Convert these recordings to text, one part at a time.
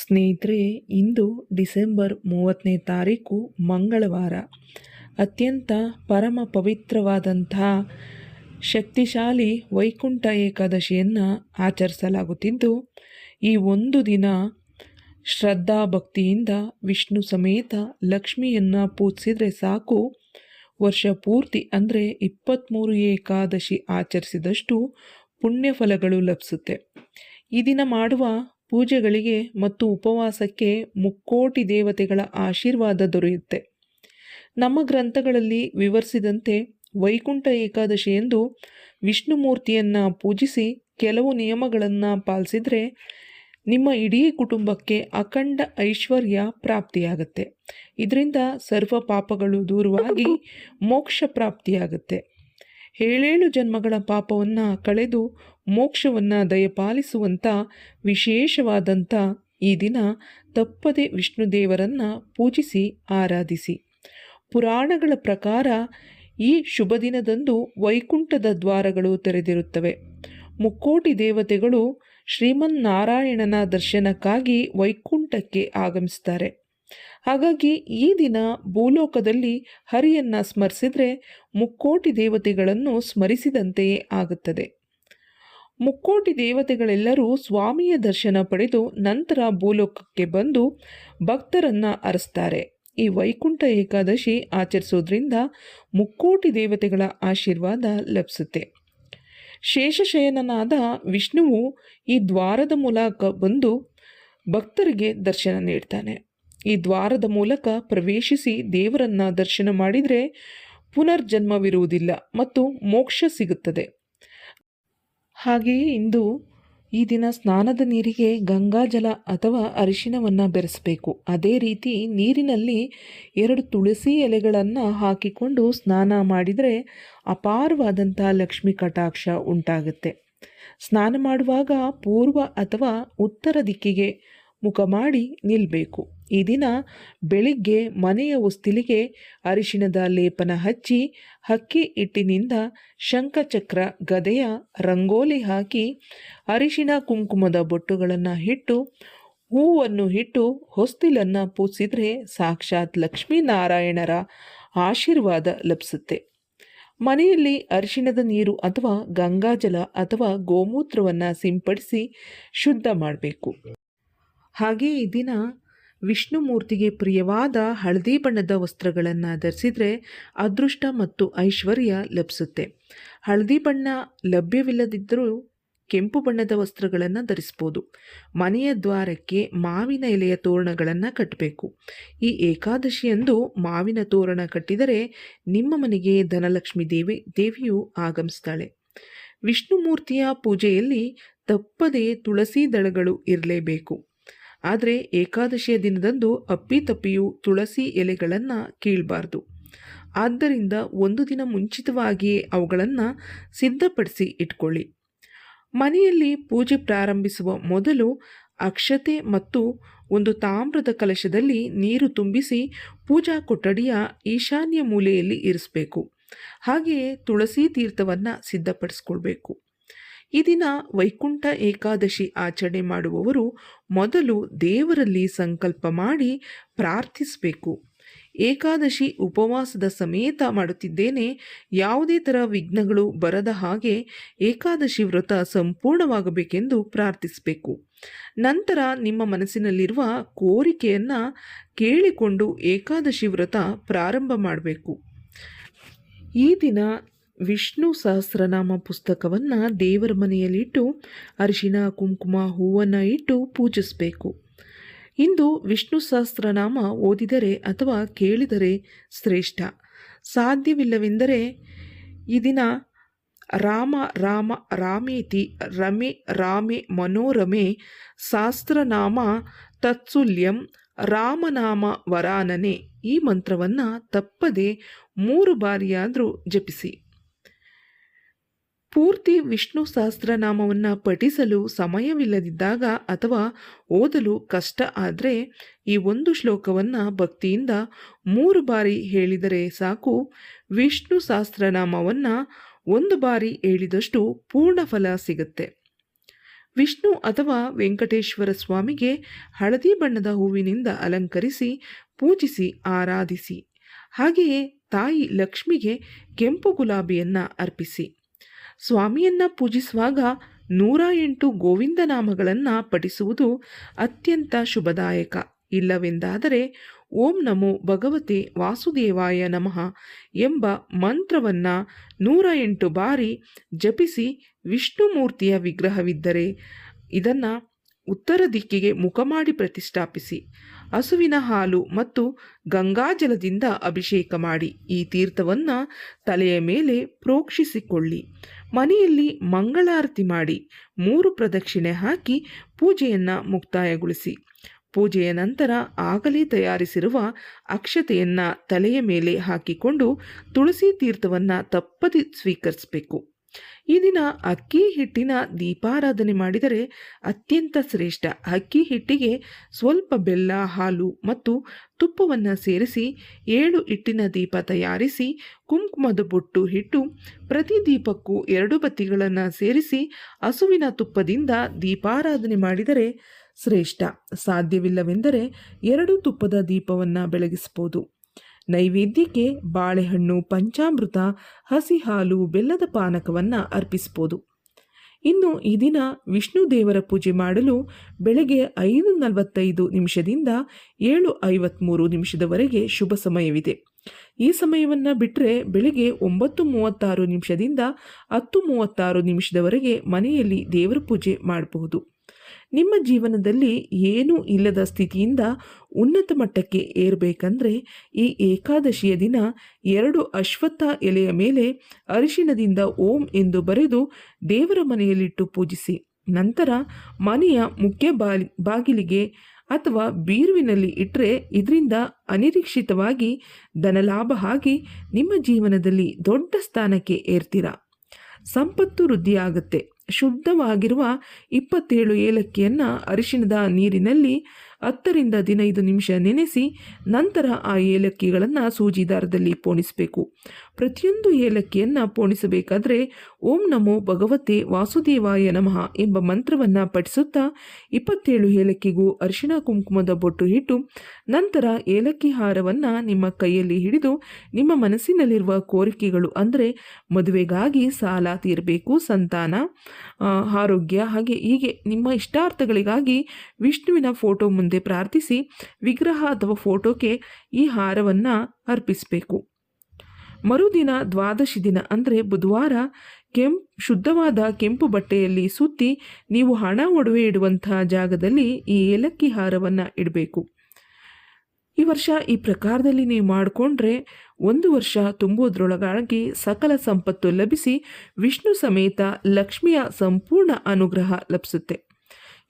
ಸ್ನೇಹಿತರೆ, ಇಂದು ಡಿಸೆಂಬರ್ ಮೂವತ್ತನೇ ತಾರೀಕು ಮಂಗಳವಾರ. ಅತ್ಯಂತ ಪರಮ ಪವಿತ್ರವಾದಂಥ ಶಕ್ತಿಶಾಲಿ ವೈಕುಂಠ ಏಕಾದಶಿಯನ್ನು ಆಚರಿಸಲಾಗುತ್ತಿದ್ದು, ಈ ಒಂದು ದಿನ ಶ್ರದ್ಧಾ ಭಕ್ತಿಯಿಂದ ವಿಷ್ಣು ಸಮೇತ ಲಕ್ಷ್ಮಿಯನ್ನು ಪೂಜಿಸಿದರೆ ಸಾಕು. ವರ್ಷ ಪೂರ್ತಿ ಅಂದರೆ ಇಪ್ಪತ್ತ್ಮೂರು ಏಕಾದಶಿ ಆಚರಿಸಿದಷ್ಟು ಪುಣ್ಯ ಫಲಗಳು ಲಭಿಸುತ್ತೆ. ಈ ದಿನ ಮಾಡುವ ಪೂಜೆಗಳಿಗೆ ಮತ್ತು ಉಪವಾಸಕ್ಕೆ ಮುಕ್ಕೋಟಿ ದೇವತೆಗಳ ಆಶೀರ್ವಾದ ದೊರೆಯುತ್ತೆ. ನಮ್ಮ ಗ್ರಂಥಗಳಲ್ಲಿ ವಿವರಿಸಿದಂತೆ ವೈಕುಂಠ ಏಕಾದಶಿಯೆಂದು ವಿಷ್ಣುಮೂರ್ತಿಯನ್ನು ಪೂಜಿಸಿ ಕೆಲವು ನಿಯಮಗಳನ್ನು ಪಾಲಿಸಿದರೆ ನಿಮ್ಮ ಇಡೀ ಕುಟುಂಬಕ್ಕೆ ಅಖಂಡ ಐಶ್ವರ್ಯ ಪ್ರಾಪ್ತಿಯಾಗುತ್ತೆ. ಇದರಿಂದ ಸರ್ವ ಪಾಪಗಳು ದೂರವಾಗಿ ಮೋಕ್ಷ ಪ್ರಾಪ್ತಿಯಾಗುತ್ತೆ. ಏಳೇಳು ಜನ್ಮಗಳ ಪಾಪವನ್ನು ಕಳೆದು ಮೋಕ್ಷವನ್ನು ದಯಪಾಲಿಸುವಂಥ ವಿಶೇಷವಾದಂಥ ಈ ದಿನ ತಪ್ಪದೆ ವಿಷ್ಣುದೇವರನ್ನು ಪೂಜಿಸಿ, ಆರಾಧಿಸಿ. ಪುರಾಣಗಳ ಪ್ರಕಾರ ಈ ಶುಭ ದಿನದಂದು ವೈಕುಂಠದ ದ್ವಾರಗಳು ತೆರೆದಿರುತ್ತವೆ. ಮುಕ್ಕೋಟಿ ದೇವತೆಗಳು ಶ್ರೀಮನ್ನಾರಾಯಣನ ದರ್ಶನಕ್ಕಾಗಿ ವೈಕುಂಠಕ್ಕೆ ಆಗಮಿಸ್ತಾರೆ. ಹಾಗಾಗಿ ಈ ದಿನ ಭೂಲೋಕದಲ್ಲಿ ಹರಿಯನ್ನು ಸ್ಮರಿಸಿದರೆ ಮುಕ್ಕೋಟಿ ದೇವತೆಗಳನ್ನು ಸ್ಮರಿಸಿದಂತೆಯೇ ಆಗುತ್ತದೆ. ಮುಕ್ಕೋಟಿ ದೇವತೆಗಳೆಲ್ಲರೂ ಸ್ವಾಮಿಯ ದರ್ಶನ ಪಡೆದು ನಂತರ ಭೂಲೋಕಕ್ಕೆ ಬಂದು ಭಕ್ತರನ್ನು ಅರಸ್ತಾರೆ. ಈ ವೈಕುಂಠ ಏಕಾದಶಿ ಆಚರಿಸೋದ್ರಿಂದ ಮುಕ್ಕೋಟಿ ದೇವತೆಗಳ ಆಶೀರ್ವಾದ ಲಭಿಸುತ್ತೆ. ಶೇಷಶಯನನಾದ ವಿಷ್ಣುವು ಈ ದ್ವಾರದ ಮೂಲಕ ಬಂದು ಭಕ್ತರಿಗೆ ದರ್ಶನ ನೀಡ್ತಾನೆ. ಈ ದ್ವಾರದ ಮೂಲಕ ಪ್ರವೇಶಿಸಿ ದೇವರನ್ನ ದರ್ಶನ ಮಾಡಿದರೆ ಪುನರ್ಜನ್ಮವಿರುವುದಿಲ್ಲ ಮತ್ತು ಮೋಕ್ಷ ಸಿಗುತ್ತದೆ. ಹಾಗೆಯೇ ಇಂದು ಈ ದಿನ ಸ್ನಾನದ ನೀರಿಗೆ ಗಂಗಾಜಲ ಅಥವಾ ಅರಿಶಿನವನ್ನು ಬೆರೆಸಬೇಕು. ಅದೇ ರೀತಿ ನೀರಿನಲ್ಲಿ ಎರಡು ತುಳಸಿ ಎಲೆಗಳನ್ನು ಹಾಕಿಕೊಂಡು ಸ್ನಾನ ಮಾಡಿದರೆ ಅಪಾರವಾದಂಥ ಲಕ್ಷ್ಮಿ ಕಟಾಕ್ಷ ಉಂಟಾಗುತ್ತೆ. ಸ್ನಾನ ಮಾಡುವಾಗ ಪೂರ್ವ ಅಥವಾ ಉತ್ತರ ದಿಕ್ಕಿಗೆ ಮುಖ ಮಾಡಿ ನಿಲ್ಲಬೇಕು ಈ ದಿನ ಬೆಳಿಗ್ಗೆ ಮನೆಯ ಉಸ್ತಿಲಿಗೆ ಅರಿಶಿಣದ ಲೇಪನ ಹಚ್ಚಿ ಹಕ್ಕಿ ಹಿಟ್ಟಿನಿಂದ ಶಂಖಚಕ್ರ ಗದೆಯ ರಂಗೋಲಿ ಹಾಕಿ ಅರಿಶಿಣ ಕುಂಕುಮದ ಬೊಟ್ಟುಗಳನ್ನು ಇಟ್ಟು ಹೂವನ್ನು ಇಟ್ಟು ಹೊಸ್ತಿಲನ್ನು ಪೂಜಿಸಿದರೆ ಸಾಕ್ಷಾತ್ ಲಕ್ಷ್ಮೀನಾರಾಯಣರ ಆಶೀರ್ವಾದ ಲಭಿಸುತ್ತೆ. ಮನೆಯಲ್ಲಿ ಅರಿಶಿಣದ ನೀರು ಅಥವಾ ಗಂಗಾಜಲ ಅಥವಾ ಗೋಮೂತ್ರವನ್ನು ಸಿಂಪಡಿಸಿ ಶುದ್ಧ ಮಾಡಬೇಕು. ಹಾಗೆ ಈ ದಿನ ವಿಷ್ಣುಮೂರ್ತಿಗೆ ಪ್ರಿಯವಾದ ಹಳದಿ ಬಣ್ಣದ ವಸ್ತ್ರಗಳನ್ನು ಧರಿಸಿದರೆ ಅದೃಷ್ಟ ಮತ್ತು ಐಶ್ವರ್ಯ ಲಭಿಸುತ್ತೆ. ಹಳದಿ ಬಣ್ಣ ಲಭ್ಯವಿಲ್ಲದಿದ್ದರೂ ಕೆಂಪು ಬಣ್ಣದ ವಸ್ತ್ರಗಳನ್ನು ಧರಿಸ್ಬೋದು. ಮನೆಯ ದ್ವಾರಕ್ಕೆ ಮಾವಿನ ಎಲೆಯ ತೋರಣಗಳನ್ನು ಕಟ್ಟಬೇಕು ಈ ಏಕಾದಶಿಯಂದು ಮಾವಿನ ತೋರಣ ಕಟ್ಟಿದರೆ ನಿಮ್ಮ ಮನೆಗೆ ಧನಲಕ್ಷ್ಮಿ ದೇವಿ, ದೇವಿಯು ಆಗಮಿಸ್ತಾಳೆ. ವಿಷ್ಣುಮೂರ್ತಿಯ ಪೂಜೆಯಲ್ಲಿ ತಪ್ಪದೇ ತುಳಸಿ ದಳಗಳು ಇರಲೇಬೇಕು. ಆದರೆ ಏಕಾದಶಿಯ ದಿನದಂದು ಅಪ್ಪಿತಪ್ಪಿಯು ತುಳಸಿ ಎಲೆಗಳನ್ನು ಕೀಳಬಾರ್ದು. ಆದ್ದರಿಂದ ಒಂದು ದಿನ ಮುಂಚಿತವಾಗಿಯೇ ಅವುಗಳನ್ನು ಸಿದ್ಧಪಡಿಸಿ ಇಟ್ಕೊಳ್ಳಿ. ಮನೆಯಲ್ಲಿ ಪೂಜೆ ಪ್ರಾರಂಭಿಸುವ ಮೊದಲು ಅಕ್ಷತೆ ಮತ್ತು ಒಂದು ತಾಮ್ರದ ಕಲಶದಲ್ಲಿ ನೀರು ತುಂಬಿಸಿ ಪೂಜಾ ಕೊಠಡಿಯ ಈಶಾನ್ಯ ಮೂಲೆಯಲ್ಲಿ ಇರಿಸಬೇಕು. ಹಾಗೆಯೇ ತುಳಸಿ ತೀರ್ಥವನ್ನು ಸಿದ್ಧಪಡಿಸ್ಕೊಳ್ಬೇಕು. ಈ ದಿನ ವೈಕುಂಠ ಏಕಾದಶಿ ಆಚರಣೆ ಮಾಡುವವರು ಮೊದಲು ದೇವರಲ್ಲಿ ಸಂಕಲ್ಪ ಮಾಡಿ ಪ್ರಾರ್ಥಿಸಬೇಕು. ಏಕಾದಶಿ ಉಪವಾಸದ ಸಮೇತ ಮಾಡುತ್ತಿದ್ದೇನೆ. ಯಾವುದೇ ಥರ ವಿಘ್ನಗಳು ಬರದ ಹಾಗೆ ಏಕಾದಶಿ ವ್ರತ ಸಂಪೂರ್ಣವಾಗಬೇಕೆಂದು ಪ್ರಾರ್ಥಿಸಬೇಕು. ನಂತರ ನಿಮ್ಮ ಮನಸ್ಸಿನಲ್ಲಿರುವ ಕೋರಿಕೆಯನ್ನು ಕೇಳಿಕೊಂಡು ಏಕಾದಶಿ ವ್ರತ ಪ್ರಾರಂಭ ಮಾಡಬೇಕು. ಈ ದಿನ ವಿಷ್ಣು ಸಹಸ್ರನಾಮ ಪುಸ್ತಕವನ್ನು ದೇವರ ಮನೆಯಲ್ಲಿಟ್ಟು, ಅರಿಶಿಣ, ಕುಂಕುಮ, ಹೂವನ್ನು ಇಟ್ಟು ಪೂಜಿಸಬೇಕು. ಇಂದು ವಿಷ್ಣು ಸಹಸ್ರನಾಮ ಓದಿದರೆ ಅಥವಾ ಕೇಳಿದರೆ ಶ್ರೇಷ್ಠ. ಸಾಧ್ಯವಿಲ್ಲವೆಂದರೆ ಈ ದಿನ ರಾಮ ರಾಮ, ರಾಮೇತಿ, ರಮೆ, ರಾಮೆ, ಮನೋರಮೆ, ಸಹಸ್ರನಾಮ, ತತ್ಸುಲ್ಯಂ, ರಾಮನಾಮ, ವರಾನನೆ ಈ ಮಂತ್ರವನ್ನು ತಪ್ಪದೆ ಮೂರು ಬಾರಿಯಾದರೂ ಜಪಿಸಿ. ಪೂರ್ತಿ ವಿಷ್ಣು ಸಹಸ್ರನಾಮವನ್ನು ಪಠಿಸಲು ಸಮಯವಿಲ್ಲದಿದ್ದಾಗ ಅಥವಾ ಓದಲು ಕಷ್ಟ ಆದರೆ ಈ ಒಂದು ಶ್ಲೋಕವನ್ನು ಭಕ್ತಿಯಿಂದ ಮೂರು ಬಾರಿ ಹೇಳಿದರೆ ಸಾಕು. ವಿಷ್ಣು ಸಹಸ್ರನಾಮವನ್ನು ಒಂದು ಬಾರಿ ಹೇಳಿದಷ್ಟು ಪೂರ್ಣ ಫಲ ಸಿಗುತ್ತೆ. ವಿಷ್ಣು ಅಥವಾ ವೆಂಕಟೇಶ್ವರ ಸ್ವಾಮಿಗೆ ಹಳದಿ ಬಣ್ಣದ ಹೂವಿನಿಂದ ಅಲಂಕರಿಸಿ, ಪೂಜಿಸಿ, ಆರಾಧಿಸಿ. ಹಾಗೆಯೇ ತಾಯಿ ಲಕ್ಷ್ಮಿಗೆ ಕೆಂಪು ಗುಲಾಬಿಯನ್ನು ಅರ್ಪಿಸಿ. ಸ್ವಾಮಿಯನ್ನ ಪೂಜಿಸುವಾಗ ನೂರ ಎಂಟು ಗೋವಿಂದ ನಾಮಗಳನ್ನು ಪಠಿಸುವುದು ಅತ್ಯಂತ ಶುಭದಾಯಕ. ಇಲ್ಲವೆಂದಾದರೆ ಓಂ ನಮೋ ಭಗವತಿ ವಾಸುದೇವಾಯ ನಮಃ ಎಂಬ ಮಂತ್ರವನ್ನು ನೂರ ಎಂಟು ಬಾರಿ ಜಪಿಸಿ ವಿಷ್ಣುಮೂರ್ತಿಯ ವಿಗ್ರಹವಿದ್ದರೆ ಇದನ್ನು ಉತ್ತರ ದಿಕ್ಕಿಗೆ ಮುಖ ಮಾಡಿ ಪ್ರತಿಷ್ಠಾಪಿಸಿ. ಹಸುವಿನ ಹಾಲು ಮತ್ತು ಗಂಗಾಜಲದಿಂದ ಅಭಿಷೇಕ ಮಾಡಿ. ಈ ತೀರ್ಥವನ್ನು ತಲೆಯ ಮೇಲೆ ಪ್ರೋಕ್ಷಿಸಿಕೊಳ್ಳಿ. ಮನೆಯಲ್ಲಿ ಮಂಗಳಾರತಿ ಮಾಡಿ. ಮೂರು ಪ್ರದಕ್ಷಿಣೆ ಹಾಕಿ ಪೂಜೆಯನ್ನು ಮುಕ್ತಾಯಗೊಳಿಸಿ. ಪೂಜೆಯ ನಂತರ ಆಗಲೇ ತಯಾರಿಸಿರುವ ಅಕ್ಷತೆಯನ್ನು ತಲೆಯ ಮೇಲೆ ಹಾಕಿಕೊಂಡು ತುಳಸಿ ತೀರ್ಥವನ್ನು ತಪ್ಪದೆ ಸ್ವೀಕರಿಸಬೇಕು. ಈ ದಿನ ಅಕ್ಕಿ ಹಿಟ್ಟಿನ ದೀಪಾರಾಧನೆ ಮಾಡಿದರೆ ಅತ್ಯಂತ ಶ್ರೇಷ್ಠ. ಅಕ್ಕಿ ಹಿಟ್ಟಿಗೆ ಸ್ವಲ್ಪ ಬೆಲ್ಲ, ಹಾಲು ಮತ್ತು ತುಪ್ಪವನ್ನು ಸೇರಿಸಿ ಏಳು ಹಿಟ್ಟಿನ ದೀಪ ತಯಾರಿಸಿ ಕುಂಕುಮದ ಬೊಟ್ಟು ಹಿಟ್ಟು ಪ್ರತಿ ದೀಪಕ್ಕೂ ಎರಡು ಬತ್ತಿಗಳನ್ನು ಸೇರಿಸಿ ಹಸುವಿನ ತುಪ್ಪದಿಂದ ದೀಪಾರಾಧನೆ ಮಾಡಿದರೆ ಶ್ರೇಷ್ಠ. ಸಾಧ್ಯವಿಲ್ಲವೆಂದರೆ ಎರಡು ತುಪ್ಪದ ದೀಪವನ್ನು ಬೆಳಗಿಸ್ಬೋದು. ನೈವೇದ್ಯಕ್ಕೆ ಬಾಳೆಹಣ್ಣು, ಪಂಚಾಮೃತ ಹಸಿ ಹಾಲು ಬೆಲ್ಲದ ಪಾನಕವನ್ನು ಅರ್ಪಿಸ್ಬೋದು. ಇನ್ನು ಈ ದಿನ ವಿಷ್ಣು ದೇವರ ಪೂಜೆ ಮಾಡಲು ಬೆಳಗ್ಗೆ ಐದು ನಲವತ್ತೈದು ನಿಮಿಷದಿಂದ ಏಳು ಐವತ್ತ್ಮೂರು ನಿಮಿಷದವರೆಗೆ ಶುಭ ಸಮಯವಿದೆ. ಈ ಸಮಯವನ್ನು ಬಿಟ್ಟರೆ ಬೆಳಗ್ಗೆ ಒಂಬತ್ತು ಮೂವತ್ತಾರು ನಿಮಿಷದಿಂದ ಹತ್ತು ಮೂವತ್ತಾರು ನಿಮಿಷದವರೆಗೆ ಮನೆಯಲ್ಲಿ ದೇವರ ಪೂಜೆ ಮಾಡಬಹುದು. ನಿಮ್ಮ ಜೀವನದಲ್ಲಿ ಏನೂ ಇಲ್ಲದ ಸ್ಥಿತಿಯಿಂದ ಉನ್ನತ ಮಟ್ಟಕ್ಕೆ ಏರಬೇಕಂದ್ರೆ ಈ ಏಕಾದಶಿಯ ದಿನ ಎರಡು ಅಶ್ವತ್ಥ ಎಲೆಯ ಮೇಲೆ ಅರಿಶಿಣದಿಂದ ಓಂ ಎಂದು ಬರೆದು ದೇವರ ಮನೆಯಲ್ಲಿಟ್ಟು ಪೂಜಿಸಿ. ನಂತರ ಮನೆಯ ಮುಖ್ಯ ಬಾಗಿಲಿಗೆ ಅಥವಾ ಬೀರುವಿನಲ್ಲಿ ಇಟ್ಟರೆ ಇದರಿಂದ ಅನಿರೀಕ್ಷಿತವಾಗಿ ಧನಲಾಭ ಆಗಿ ನಿಮ್ಮ ಜೀವನದಲ್ಲಿ ದೊಡ್ಡ ಸ್ಥಾನಕ್ಕೆ ಏರ್ತೀರ. ಸಂಪತ್ತು ವೃದ್ಧಿಯಾಗುತ್ತೆ. ಶುದ್ಧವಾಗಿರುವ ಇಪ್ಪತ್ತೇಳು ಏಲಕ್ಕಿಯನ್ನು ಅರಿಶಿಣದ ನೀರಿನಲ್ಲಿ ಹತ್ತರಿಂದ ಹದಿನೈದು ನಿಮಿಷ ನೆನೆಸಿ ನಂತರ ಆ ಏಲಕ್ಕಿಗಳನ್ನು ಸೂಜಿ ದಾರದಲ್ಲಿ ಪೋಣಿಸಬೇಕು. ಪ್ರತಿಯೊಂದು ಏಲಕ್ಕಿಯನ್ನು ಪೋಣಿಸಬೇಕಾದ್ರೆ ಓಂ ನಮೋ ಭಗವತೆ ವಾಸುದೇವಾಯ ನಮಃ ಎಂಬ ಮಂತ್ರವನ್ನು ಪಠಿಸುತ್ತಾ ಇಪ್ಪತ್ತೇಳು ಏಲಕ್ಕಿಗೂ ಅರಿಶಿಣ ಕುಂಕುಮದ ಬೊಟ್ಟು ಇಟ್ಟು ನಂತರ ಏಲಕ್ಕಿ ಹಾರವನ್ನು ನಿಮ್ಮ ಕೈಯಲ್ಲಿ ಹಿಡಿದು ನಿಮ್ಮ ಮನಸ್ಸಿನಲ್ಲಿರುವ ಕೋರಿಕೆಗಳು ಅಂದರೆ ಮದುವೆಗಾಗಿ ಸಾಲ ತೀರಬೇಕು, ಸಂತಾನ ಆರೋಗ್ಯ ಹಾಗೆ ಹೀಗೆ ನಿಮ್ಮ ಇಷ್ಟಾರ್ಥಗಳಿಗಾಗಿ ವಿಷ್ಣುವಿನ ಫೋಟೋ ಮುಂದೆ ಪ್ರಾರ್ಥಿಸಿ ವಿಗ್ರಹ ಅಥವಾ ಫೋಟೋಕ್ಕೆ ಈ ಹಾರವನ್ನು ಅರ್ಪಿಸಬೇಕು. ಮರುದಿನ ದ್ವಾದಶಿ ದಿನ ಅಂದರೆ ಬುಧವಾರ ಕೆಂಪ್, ಶುದ್ಧವಾದ ಕೆಂಪು ಬಟ್ಟೆಯಲ್ಲಿ ಸುತ್ತಿ ನೀವು ಹಣ ಒಡವೆ ಇಡುವಂತಹ ಜಾಗದಲ್ಲಿ ಈ ಏಲಕ್ಕಿ ಹಾರವನ್ನು ಇಡಬೇಕು. ಈ ವರ್ಷ ಈ ಪ್ರಕಾರದಲ್ಲಿ ನೀವು ಮಾಡಿಕೊಂಡ್ರೆ ಒಂದು ವರ್ಷ ತುಂಬುವುದರೊಳಗಾಗಿ ಸಕಲ ಸಂಪತ್ತು ಲಭಿಸಿ ವಿಷ್ಣು ಸಮೇತ ಲಕ್ಷ್ಮಿಯ ಸಂಪೂರ್ಣ ಅನುಗ್ರಹ ಲಭಿಸುತ್ತೆ.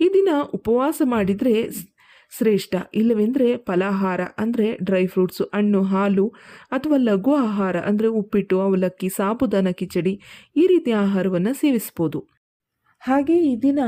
ಈ ದಿನ ಉಪವಾಸ ಮಾಡಿದರೆ ಶ್ರೇಷ್ಠ. ಇಲ್ಲವೆಂದರೆ ಫಲಾಹಾರ, ಅಂದರೆ ಡ್ರೈ ಫ್ರೂಟ್ಸು, ಹಣ್ಣು, ಹಾಲು, ಅಥವಾ ಲಘು ಆಹಾರ, ಅಂದರೆ ಉಪ್ಪಿಟ್ಟು, ಅವಲಕ್ಕಿ, ಸಾಬುದಾನ ಕಿಚಡಿ, ಈ ರೀತಿಯ ಆಹಾರವನ್ನು ಸೇವಿಸ್ಬೋದು. ಹಾಗೆ ಈ ದಿನ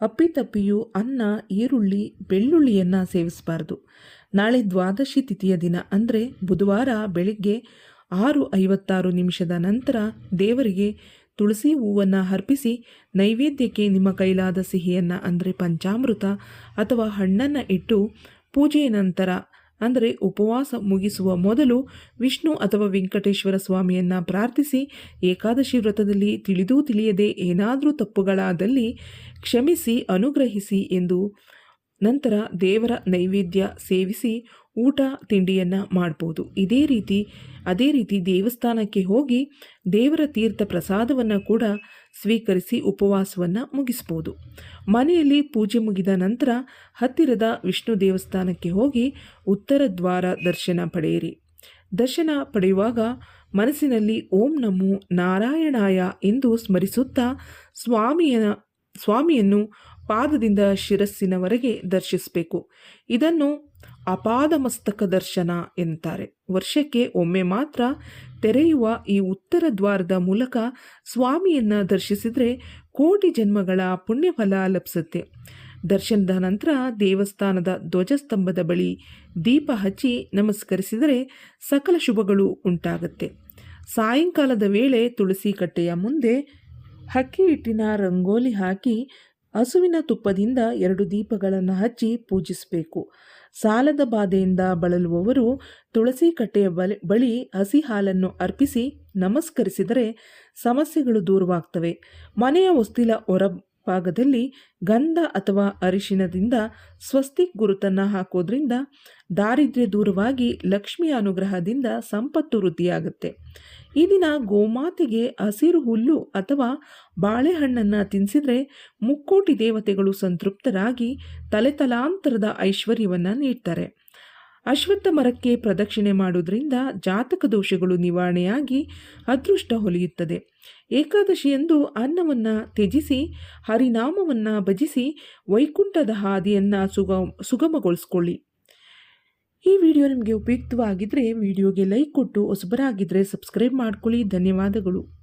ಅಪ್ಪಿತಪ್ಪಿಯು ಅನ್ನ, ಈರುಳ್ಳಿ, ಬೆಳ್ಳುಳ್ಳಿಯನ್ನು ಸೇವಿಸಬಾರ್ದು. ನಾಳೆ ದ್ವಾದಶಿ ತಿಥಿಯ ದಿನ, ಅಂದರೆ ಬುಧವಾರ ಬೆಳಿಗ್ಗೆ ಆರು ಐವತ್ತಾರು ನಿಮಿಷದ ನಂತರ ದೇವರಿಗೆ ತುಳಸಿ ಹೂವನ್ನು ಅರ್ಪಿಸಿ ನೈವೇದ್ಯಕ್ಕೆ ನಿಮ್ಮ ಕೈಲಾದ ಸಿಹಿಯನ್ನು, ಅಂದರೆ ಪಂಚಾಮೃತ ಅಥವಾ ಹಣ್ಣನ್ನು ಇಟ್ಟು ಪೂಜೆಯ ನಂತರ, ಅಂದರೆ ಉಪವಾಸ ಮುಗಿಸುವ ಮೊದಲು ವಿಷ್ಣು ಅಥವಾ ವೆಂಕಟೇಶ್ವರ ಸ್ವಾಮಿಯನ್ನು ಪ್ರಾರ್ಥಿಸಿ ಏಕಾದಶಿ ವ್ರತದಲ್ಲಿ ತಿಳಿದೂ ತಿಳಿಯದೆ ಏನಾದರೂ ತಪ್ಪುಗಳಾದಲ್ಲಿ ಕ್ಷಮಿಸಿ, ಅನುಗ್ರಹಿಸಿ ಎಂದು ನಂತರ ದೇವರ ನೈವೇದ್ಯ ಸೇವಿಸಿ ಊಟ ತಿಂಡಿಯನ್ನು ಮಾಡ್ಬೋದು. ಇದೇ ರೀತಿ, ಅದೇ ರೀತಿ ದೇವಸ್ಥಾನಕ್ಕೆ ಹೋಗಿ ದೇವರ ತೀರ್ಥ ಪ್ರಸಾದವನ್ನು ಕೂಡ ಸ್ವೀಕರಿಸಿ ಉಪವಾಸವನ್ನು ಮುಗಿಸ್ಬೋದು. ಮನೆಯಲ್ಲಿ ಪೂಜೆ ಮುಗಿದ ನಂತರ ಹತ್ತಿರದ ವಿಷ್ಣು ದೇವಸ್ಥಾನಕ್ಕೆ ಹೋಗಿ ಉತ್ತರ ದ್ವಾರ ದರ್ಶನ ಪಡೆಯಿರಿ. ದರ್ಶನ ಪಡೆಯುವಾಗ ಮನಸ್ಸಿನಲ್ಲಿ ಓಂ ನಮೋ ನಾರಾಯಣಾಯ ಎಂದು ಸ್ಮರಿಸುತ್ತಾ ಸ್ವಾಮಿಯ ಸ್ವಾಮಿಯನ್ನು ಪಾದದಿಂದ ಶಿರಸ್ಸಿನವರೆಗೆ ದರ್ಶಿಸಬೇಕು. ಇದನ್ನು ಅಪಾದಮಸ್ತಕ ದರ್ಶನ ಎನ್ನುತ್ತಾರೆ ವರ್ಷಕ್ಕೆ ಒಮ್ಮೆ ಮಾತ್ರ ತೆರೆಯುವ ಈ ಉತ್ತರ ದ್ವಾರದ ಮೂಲಕ ಸ್ವಾಮಿಯನ್ನು ದರ್ಶಿಸಿದರೆ ಕೋಟಿ ಜನ್ಮಗಳ ಪುಣ್ಯಫಲ ಲಭಿಸುತ್ತೆ. ದರ್ಶನದ ನಂತರ ದೇವಸ್ಥಾನದ ಧ್ವಜಸ್ತಂಭದ ಬಳಿ ದೀಪ ಹಚ್ಚಿ ನಮಸ್ಕರಿಸಿದರೆ ಸಕಲ ಶುಭಗಳು ಉಂಟಾಗುತ್ತೆ. ಸಾಯಂಕಾಲದ ವೇಳೆ ತುಳಸಿ ಕಟ್ಟೆಯ ಮುಂದೆ ಹಕ್ಕಿ ಹಿಟ್ಟಿನ ರಂಗೋಲಿ ಹಾಕಿ ಹಸುವಿನ ತುಪ್ಪದಿಂದ ಎರಡು ದೀಪಗಳನ್ನು ಹಚ್ಚಿ ಪೂಜಿಸಬೇಕು. ಸಾಲದ ಬಾಧೆಯಿಂದ ಬಳಲುವವರು ತುಳಸಿ ಕಟ್ಟೆಯ ಬಳಿ ಬಳಿ ಹಸಿ ಹಾಲನ್ನು ಅರ್ಪಿಸಿ ನಮಸ್ಕರಿಸಿದರೆ ಸಮಸ್ಯೆಗಳು ದೂರವಾಗ್ತವೆ. ಮನೆಯ ಹೊಸ್ತಿಲ ಹೊರ ಭಾಗದಲ್ಲಿ ಗಂಧ ಅಥವಾ ಅರಿಶಿನದಿಂದ ಸ್ವಸ್ತಿಕ್ ಗುರುತನ್ನು ಹಾಕೋದ್ರಿಂದ ದಾರಿದ್ರ್ಯ ದೂರವಾಗಿ ಲಕ್ಷ್ಮಿಯ ಅನುಗ್ರಹದಿಂದ ಸಂಪತ್ತು ವೃದ್ಧಿಯಾಗುತ್ತೆ. ಈ ದಿನ ಗೋಮಾತೆಗೆ ಹಸಿರು ಹುಲ್ಲು ಅಥವಾ ಬಾಳೆಹಣ್ಣನ್ನು ತಿನ್ನಿಸಿದರೆ ಮುಕ್ಕೋಟಿ ದೇವತೆಗಳು ಸಂತೃಪ್ತರಾಗಿ ತಲೆತಲಾಂತರದ ಐಶ್ವರ್ಯವನ್ನು ನೀಡ್ತಾರೆ. ಅಶ್ವತ್ಥ ಮರಕ್ಕೆ ಪ್ರದಕ್ಷಿಣೆ ಮಾಡುವುದರಿಂದ ಜಾತಕ ದೋಷಗಳು ನಿವಾರಣೆಯಾಗಿ ಅದೃಷ್ಟ ಹೊಲಿಯುತ್ತದೆ. ಏಕಾದಶಿಯಂದು ಅನ್ನವನ್ನು ತ್ಯಜಿಸಿ, ಹರಿನಾಮವನ್ನು ಭಜಿಸಿ, ವೈಕುಂಠದ ಹಾದಿಯನ್ನು ಸುಗ, ಸುಗಮಗೊಳಿಸ್ಕೊಳ್ಳಿ. ಈ ವಿಡಿಯೋ ನಿಮಗೆ ಉಪಯುಕ್ತವಾಗಿದ್ದರೆ ವಿಡಿಯೋಗೆ ಲೈಕ್ ಕೊಟ್ಟು ಹೊಸಬರಾಗಿದ್ದರೆ ಸಬ್ಸ್ಕ್ರೈಬ್ ಮಾಡ್ಕೊಳ್ಳಿ. ಧನ್ಯವಾದಗಳು.